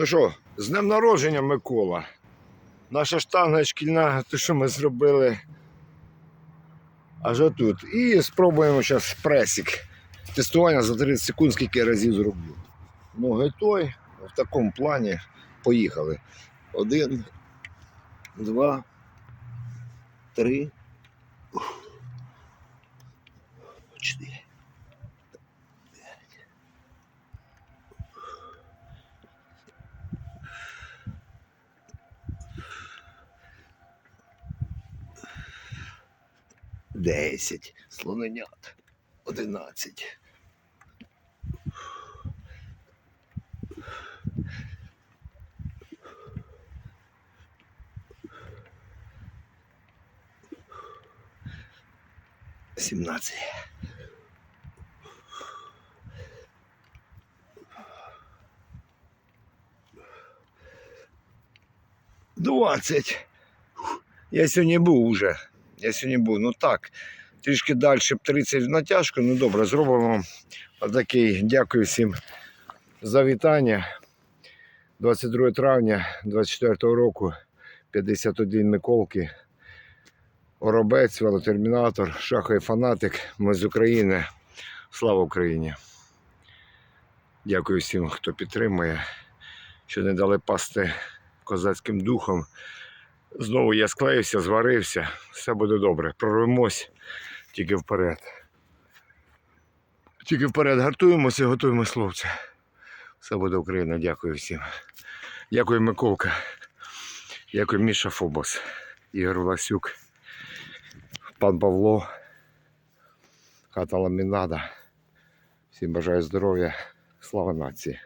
Ну що, з днем народження, Микола. Наша штанга шкільна, те, що ми зробили аж отут. І спробуємо зараз пресік. Тестування за 30 секунд, скільки разів зроблю. Ноги той, в такому плані. Поїхали. Один, два, три, чотири. Десять. Слоненят. Одинадцять. Сімнадцять. Двадцять. Я сьогодні був уже. Я сьогодні був. Ну так, трішки далі б 30 в натяжку. Ну добре, зробимо отакий. Дякую всім за вітання. 22 травня 24 року, 51 Миколки, Оробець, велотермінатор, шаховий фанатик. Ми з України. Слава Україні! Дякую всім, хто підтримує, що не дали пасти козацьким духом. Знову я склеївся, зварився, все буде добре. Прорвемось тільки вперед. Тільки вперед гартуємося і готуємось хлопці. Все буде Україна, дякую всім. Дякую, Миколка. Дякую, Міша Фобос, Ігор Власюк, пан Павло, хата Ламінада. Всім бажаю здоров'я, слава нації.